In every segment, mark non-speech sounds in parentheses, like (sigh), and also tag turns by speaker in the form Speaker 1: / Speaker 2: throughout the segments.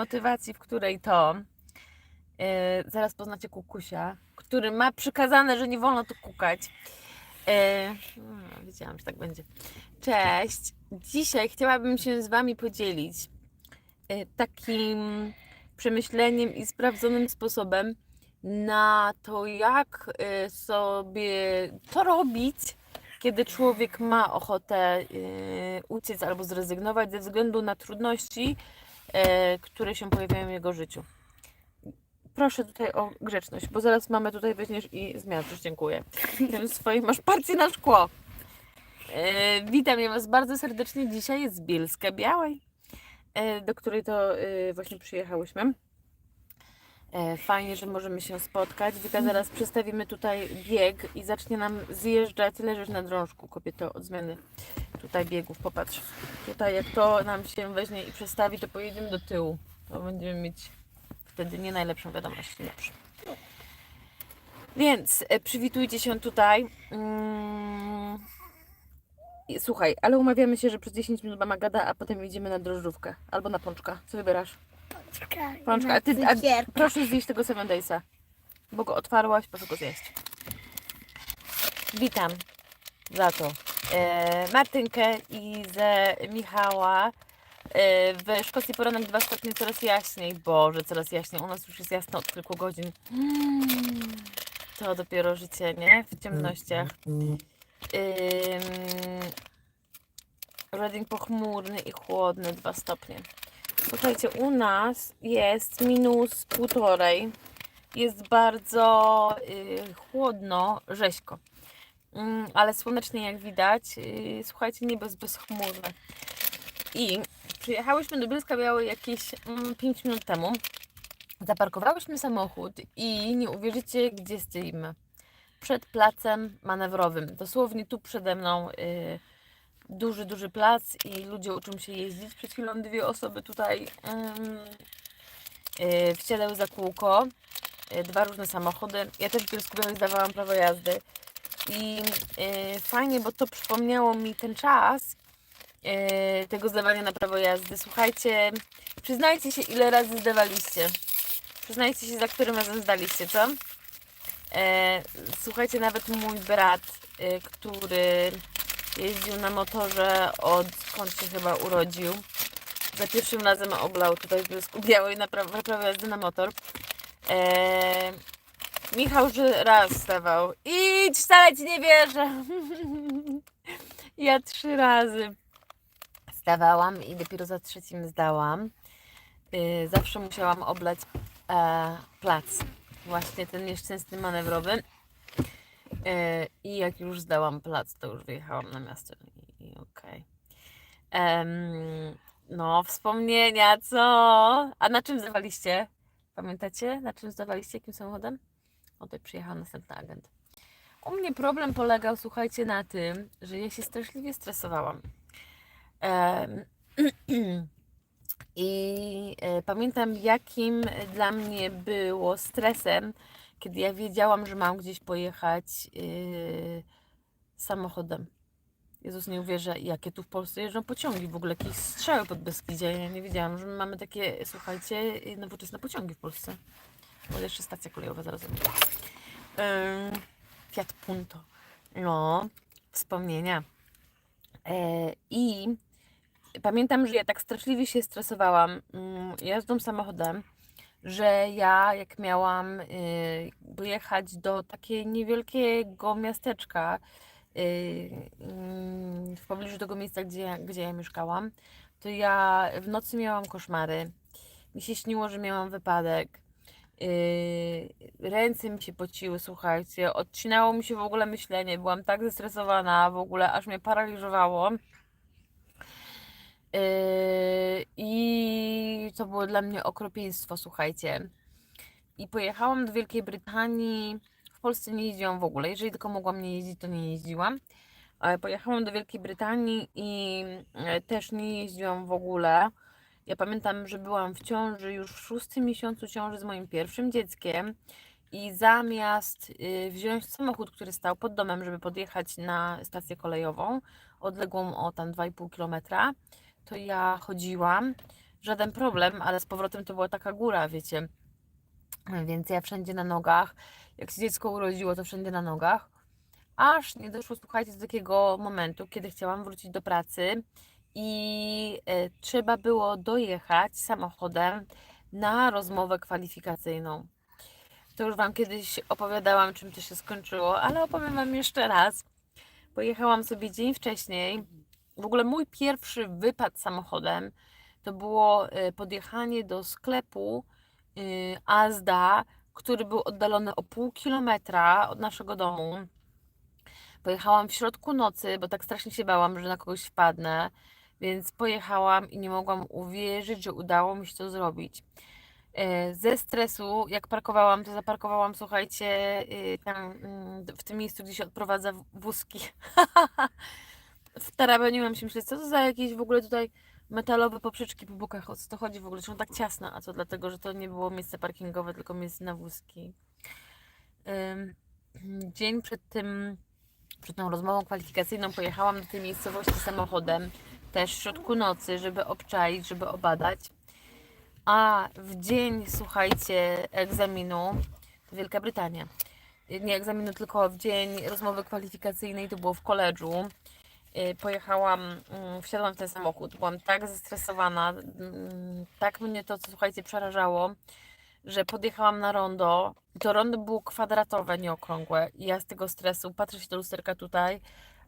Speaker 1: motywacji, w której to e, zaraz poznacie kukusia, który ma przykazane, że nie wolno tu kukać. No, wiedziałam, że tak będzie. Cześć. Dzisiaj chciałabym się z Wami podzielić e, takim przemyśleniem i sprawdzonym sposobem na to, jak e, sobie to robić, kiedy człowiek ma ochotę e, uciec albo zrezygnować ze względu na trudności, które się pojawiają w jego życiu. Proszę tutaj o grzeczność, bo zaraz mamy tutaj weźmiesz i zmiatrzysz, dziękuję. Tym swoim masz parcie na szkło. E, witam ja Was bardzo serdecznie dzisiaj z Bielska Białej, e, do której to e, właśnie przyjechałyśmy. E, Fajnie, że możemy się spotkać. Wika, zaraz przestawimy tutaj bieg i zacznie nam zjeżdżać. Leżysz na drążku, kobieto, od zmiany tutaj biegów. Popatrz. Tutaj jak to nam się weźmie i przestawi, to pojedziemy do tyłu. To będziemy mieć wtedy nie najlepszą wiadomość. Dobrze. Więc e, przywitujcie się tutaj. Mm. Słuchaj, ale umawiamy się, że przez 10 minut mama gada, a potem idziemy na drożdżówkę albo na pączka. Co wybierasz?
Speaker 2: Pączka.
Speaker 1: Pączka, a ty, a, proszę zjeść tego Seven Daysa, bo go otwarłaś, proszę go zjeść. Witam za to e, Martynkę i ze Michała. E, w Szkocji poranek dwa stopnie coraz jaśniej. Boże, coraz jaśniej. U nas już jest jasno od kilku godzin. Mm, To dopiero życie, nie? W ciemnościach. Ym, Reading pochmurny i chłodny, 2 stopnie. Słuchajcie, u nas jest minus półtorej. Jest bardzo y, chłodno, rzeźko. Mm, ale słonecznie jak widać. Y, słuchajcie, niebo jest bezchmurne. I przyjechałyśmy do Bielska Białej jakieś mm, 5 minut temu. Zaparkowałyśmy samochód i nie uwierzycie, gdzie stoimy. Przed placem manewrowym. Dosłownie tu przede mną y, duży, duży plac i ludzie uczą się jeździć. Przed chwilą dwie osoby tutaj ym, y, wsiadały za kółko. Y, dwa różne samochody. Ja też w Bielsku Białej zdawałam prawo jazdy. I y, fajnie, bo to przypomniało mi ten czas y, tego zdawania na prawo jazdy. Słuchajcie, przyznajcie się, ile razy zdawaliście. Przyznajcie się, za którym razem zdaliście, co? E, słuchajcie, nawet mój brat, y, który jeździł na motorze odkąd się chyba urodził, za pierwszym razem oblał tutaj w Bielsku Białej na prawo, na prawo jazdy na motor. E, Michał że raz stawał. Idź, wcale ci nie wierzę. (laughs) ja trzy razy stawałam i dopiero za trzecim zdałam. Y, zawsze musiałam oblać e, plac. Właśnie ten nieszczęsny manewrowy. Y, I jak już zdałam plac, to już wyjechałam na miasto. I, okej. Em, no, wspomnienia, co? A na czym zdawaliście? Pamiętacie? Na czym zdawaliście? Jakim samochodem? O, tutaj przyjechał następny agent. U mnie problem polegał, słuchajcie, na tym, że ja się straszliwie stresowałam. Em, (clears throat) I e, pamiętam, jakim dla mnie było stresem, kiedy ja wiedziałam, że mam gdzieś pojechać yy, samochodem. Jezus nie uwierzę, jakie tu w Polsce jeżdżą pociągi, w ogóle jakieś strzały pod Beskidzie. Ja nie wiedziałam, że my mamy takie, słuchajcie, nowoczesne pociągi w Polsce. Bo jeszcze stacja kolejowa zaraz. Yy, Fiat Punto. No, wspomnienia. E, I pamiętam, że ja tak straszliwie się stresowałam mm, jazdą samochodem, że ja jak miałam y, dojechać do takiej niewielkiego miasteczka y, mm, w pobliżu tego miejsca, gdzie, gdzie ja mieszkałam, to ja w nocy miałam koszmary. Mi się śniło, że miałam wypadek. Y, ręce mi się pociły, słuchajcie, odcinało mi się w ogóle myślenie, byłam tak zestresowana, w ogóle aż mnie paraliżowało. Yy, I to było dla mnie okropieństwo, słuchajcie. I pojechałam do Wielkiej Brytanii. W Polsce nie jeździłam w ogóle. Jeżeli tylko mogłam nie jeździć, to nie jeździłam. Ale pojechałam do Wielkiej Brytanii i e, też nie jeździłam w ogóle. Ja pamiętam, że byłam w ciąży już w szóstym miesiącu ciąży z moim pierwszym dzieckiem. I zamiast y, wziąć samochód, który stał pod domem, żeby podjechać na stację kolejową, odległą o tam 2,5 kilometra, to ja chodziłam żaden problem, ale z powrotem to była taka góra, wiecie. Więc ja wszędzie na nogach. Jak się dziecko urodziło, to wszędzie na nogach. Aż nie doszło, słuchajcie, do takiego momentu, kiedy chciałam wrócić do pracy i e, trzeba było dojechać samochodem na rozmowę kwalifikacyjną. To już Wam kiedyś opowiadałam, czym to się skończyło, ale opowiem Wam jeszcze raz. Pojechałam sobie dzień wcześniej. W ogóle mój pierwszy wypad samochodem to było e, podjechanie do sklepu y, Azda, który był oddalony o pół kilometra od naszego domu. Pojechałam w środku nocy, bo tak strasznie się bałam, że na kogoś wpadnę, więc pojechałam i nie mogłam uwierzyć, że udało mi się to zrobić. E, Ze stresu, jak parkowałam, to zaparkowałam, słuchajcie, y, tam mm, w tym miejscu, gdzie się odprowadza wózki. (laughs) Wtarabaniłam się, myślę, co to za jakieś w ogóle tutaj metalowe poprzeczki po bokach, o co to chodzi w ogóle, są tak ciasne, a to dlatego, że to nie było miejsce parkingowe, tylko miejsce na wózki. Dzień przed tym, przed tą rozmową kwalifikacyjną pojechałam do tej miejscowości samochodem, też w środku nocy, żeby obczaić, żeby obadać. A w dzień, słuchajcie, egzaminu, Wielka Brytania, nie egzaminu, tylko w dzień rozmowy kwalifikacyjnej, to było w koledżu, pojechałam, mm, wsiadłam w ten samochód, byłam tak zestresowana, mm, tak mnie to, słuchajcie, przerażało, że podjechałam na rondo. To rondo było kwadratowe, nie okrągłe. I ja z tego stresu patrzę się do lusterka tutaj,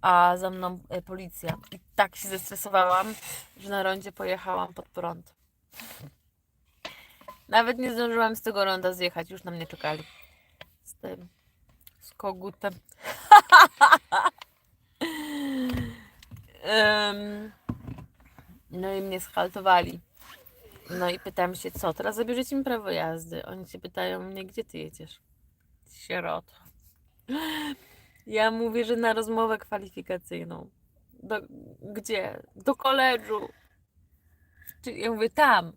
Speaker 1: a za mną e, policja. I tak się zestresowałam, że na rondzie pojechałam pod prąd. Nawet nie zdążyłam z tego ronda zjechać, już na mnie czekali. Z tym, z kogutem. (laughs) No i mnie schaltowali. No i pytam się, co, teraz zabierzecie mi prawo jazdy. Oni się pytają mnie, gdzie ty jedziesz? Sieroto. Ja mówię, że na rozmowę kwalifikacyjną. Do, gdzie? Do koledżu. Czy- Ja mówię, tam.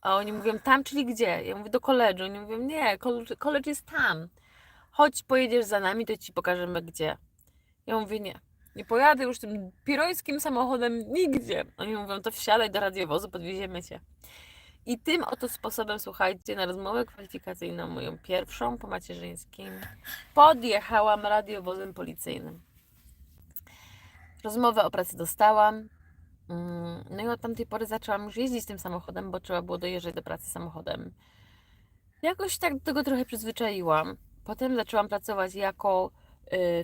Speaker 1: A oni mówią, tam, czyli gdzie? Ja mówię, do koledżu. Oni mówią, nie, koledż jest tam. Chodź, pojedziesz za nami, to ci pokażemy gdzie. Ja mówię, nie. Nie pojadę już tym pirońskim samochodem nigdzie. Oni mówią, to wsiadaj do radiowozu, podwieziemy cię. I tym oto sposobem, słuchajcie, na rozmowę kwalifikacyjną, moją pierwszą po macierzyńskim, podjechałam radiowozem policyjnym. Rozmowę o pracy dostałam. Mm, No i od tamtej pory zaczęłam już jeździć tym samochodem, bo trzeba było dojeżdżać do pracy samochodem. Jakoś tak do tego trochę przyzwyczaiłam. Potem zaczęłam pracować jako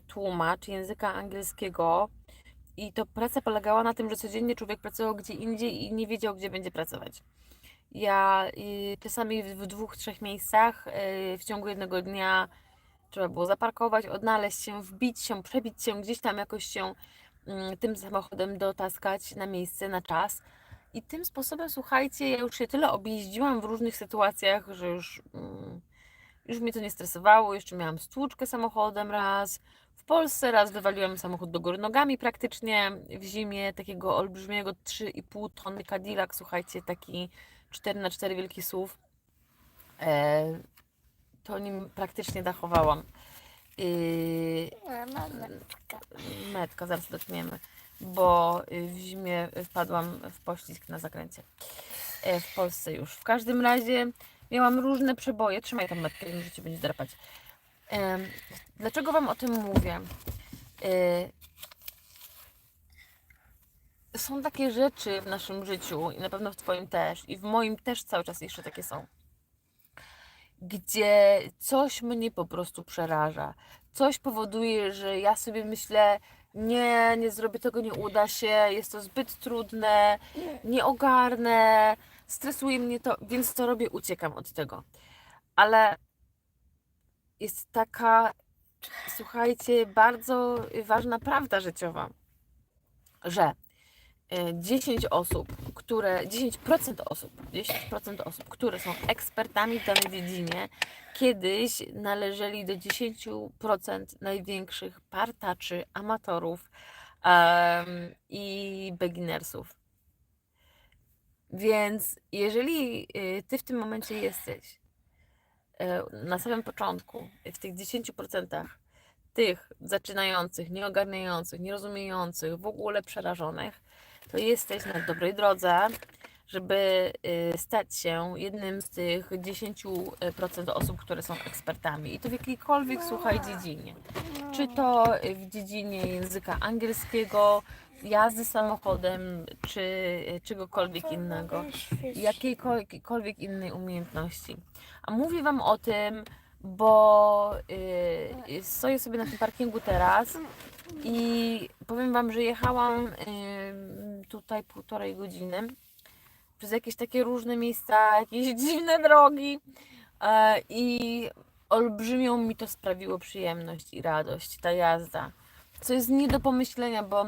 Speaker 1: tłumacz języka angielskiego. I to praca polegała na tym, że codziennie człowiek pracował gdzie indziej i nie wiedział, gdzie będzie pracować. Ja y, czasami w, w dwóch, trzech miejscach y, w ciągu jednego dnia trzeba było zaparkować, odnaleźć się, wbić się, przebić się, gdzieś tam jakoś się mm, tym samochodem dotaskać na miejsce, na czas. I tym sposobem, słuchajcie, ja już się tyle objeździłam w różnych sytuacjach, że już, mm, już mnie to nie stresowało. Jeszcze miałam stłuczkę samochodem raz. W Polsce raz wywaliłam samochód do góry nogami praktycznie w zimie, takiego olbrzymiego 3,5 tony Cadillac, słuchajcie, taki 4 na 4 wielki SUV. E, to nim praktycznie dachowałam. Yy, metka, zaraz dotkniemy, bo w zimie wpadłam w poślizg na zakręcie. E, W Polsce już. W każdym razie miałam różne przeboje. Trzymaj tą metkę, nie życie będzie drapać. Dlaczego Wam o tym mówię? E, Są takie rzeczy w naszym życiu i na pewno w Twoim też i w moim też cały czas jeszcze takie są gdzie coś mnie po prostu przeraża. Coś powoduje, że ja sobie myślę, nie, nie zrobię tego, nie uda się, jest to zbyt trudne, nie ogarnę, stresuje mnie to, więc co robię? Uciekam od tego. Ale jest taka, słuchajcie, bardzo ważna prawda życiowa, że e, 10 osób, które, 10% osób, 10% osób, które są ekspertami w danej dziedzinie, kiedyś należeli do 10% największych partaczy, amatorów em, i beginnersów. Więc jeżeli y, ty w tym momencie jesteś y, na samym początku, w tych 10% tych zaczynających, nieogarniających, nierozumiejących, w ogóle przerażonych, to jesteś na dobrej drodze, żeby y, stać się jednym z tych 10% osób, które są ekspertami. I to w jakiejkolwiek, słuchaj, dziedzinie. Czy to w dziedzinie języka angielskiego, jazdy samochodem, czy y, czegokolwiek innego jakiejkolwiek innej umiejętności. A mówię Wam o tym, bo yy, stoję sobie na tym parkingu teraz i powiem Wam, że jechałam yy, tutaj półtorej godziny przez jakieś takie różne miejsca, jakieś (laughs) dziwne drogi yy, i olbrzymią mi to sprawiło przyjemność i radość, ta jazda. Co jest nie do pomyślenia, bo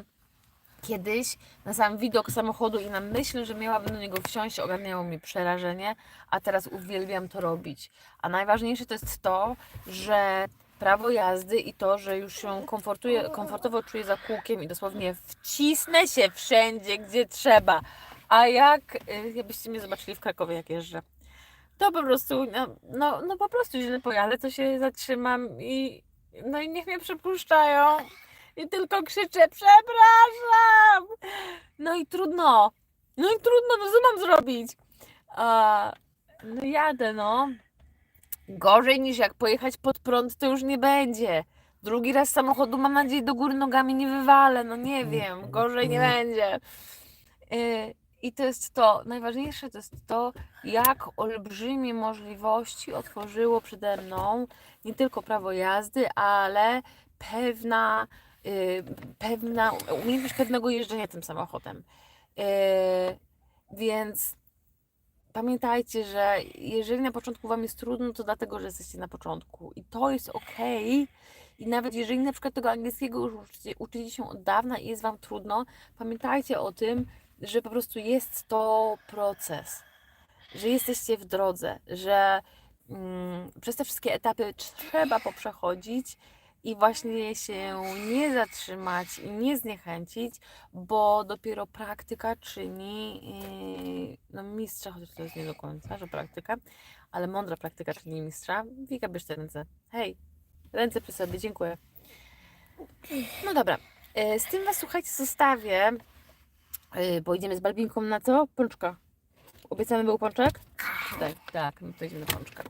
Speaker 1: Kiedyś na sam widok samochodu i na myśl, że miałabym do niego wsiąść, ogarniało mi przerażenie, a teraz uwielbiam to robić. A najważniejsze to jest to, że prawo jazdy i to, że już się komfortuje, komfortowo czuję za kółkiem i dosłownie wcisnę się wszędzie, gdzie trzeba. A jak, y, jakbyście mnie zobaczyli w Krakowie, jak jeżdżę, to po prostu, no, no, no po prostu źle pojadę, to się zatrzymam i no i niech mnie przepuszczają. I tylko krzyczę, przepraszam! No i trudno. No i trudno, no co mam zrobić? No jadę, no. Gorzej niż jak pojechać pod prąd, to już nie będzie. Drugi raz samochodu, mam nadzieję, do góry nogami nie wywalę. No nie wiem, gorzej nie będzie. Y, I to jest to, najważniejsze to jest to, jak olbrzymie możliwości otworzyło przede mną nie tylko prawo jazdy, ale pewna y, pewna umiejętność pewnego jeżdżenia tym samochodem. Y, więc pamiętajcie, że jeżeli na początku Wam jest trudno, to dlatego, że jesteście na początku. I to jest ok. I nawet jeżeli na przykład tego angielskiego już uczycie, uczycie się od dawna i jest Wam trudno, pamiętajcie o tym, że po prostu jest to proces. Że jesteście w drodze, że mm, przez te wszystkie etapy trzeba poprzechodzić i właśnie się nie zatrzymać i nie zniechęcić, bo dopiero praktyka czyni yy, no, mistrza, chociaż to jest nie do końca, że praktyka, ale mądra praktyka czyni mistrza. Wika, bierz te ręce. Hej, ręce przy sobie, dziękuję. No dobra, yy, z tym Was, słuchajcie, zostawię, yy, bo idziemy z Balbinką na co? Pączka. Obiecany był pączek? Tak, tak, no to idziemy na pączka.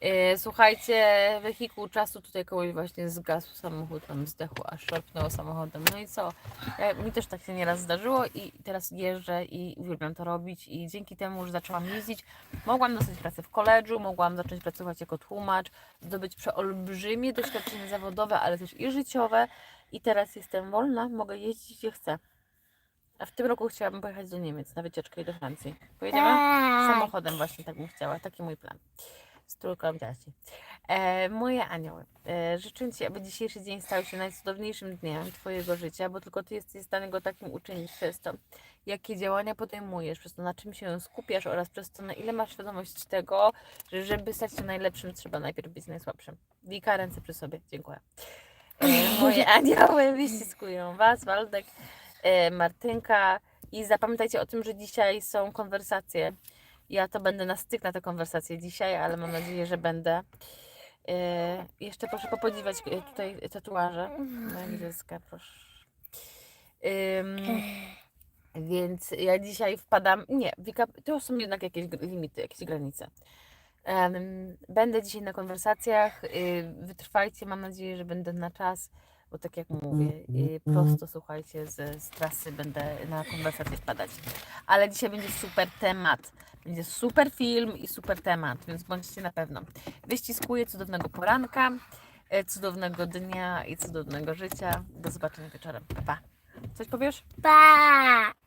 Speaker 1: Yy, Słuchajcie, wehikuł czasu tutaj kogoś właśnie zgasł samochód, tam zdechł, aż szarpnęło samochodem. No i co? Ja, mi też tak się nieraz zdarzyło i teraz jeżdżę i uwielbiam to robić i dzięki temu, że zaczęłam jeździć, mogłam dostać pracę w koledżu, mogłam zacząć pracować jako tłumacz, zdobyć przeolbrzymie doświadczenie zawodowe, ale też i życiowe i teraz jestem wolna, mogę jeździć gdzie chcę. A w tym roku chciałabym pojechać do Niemiec na wycieczkę i do Francji. Pojedziemy? Samochodem właśnie tak bym chciała, taki mój plan z trójką dzieci. E, moje anioły, e, życzę Ci, aby dzisiejszy dzień stał się najcudowniejszym dniem Twojego życia, bo tylko Ty jesteś w stanie go takim uczynić przez to, jakie działania podejmujesz, przez to, na czym się skupiasz oraz przez to, na ile masz świadomość tego, że żeby stać się najlepszym, trzeba najpierw być najsłabszym. Wika, ręce przy sobie. Dziękuję. E, moje (laughs) anioły (laughs) wyściskują Was, Waldek, Martynka i zapamiętajcie o tym, że dzisiaj są konwersacje ja to będę na styk na tę konwersację dzisiaj, ale mam nadzieję, że będę. Yy, jeszcze proszę popodziwiać yy, tutaj tatuaże. Moja Gwiazdka, proszę. Więc ja dzisiaj wpadam. Nie, to są jednak jakieś limity, jakieś granice. Będę dzisiaj na konwersacjach. Yy, wytrwajcie, mam nadzieję, że będę na czas, bo tak jak mówię, yy, prosto słuchajcie, z, z trasy będę na konwersację wpadać. Ale dzisiaj będzie super temat. Będzie super film i super temat, więc bądźcie na pewno. Wyściskuję cudownego poranka, e, cudownego dnia i cudownego życia. Do zobaczenia wieczorem. Pa, pa. Coś powiesz?
Speaker 2: Pa!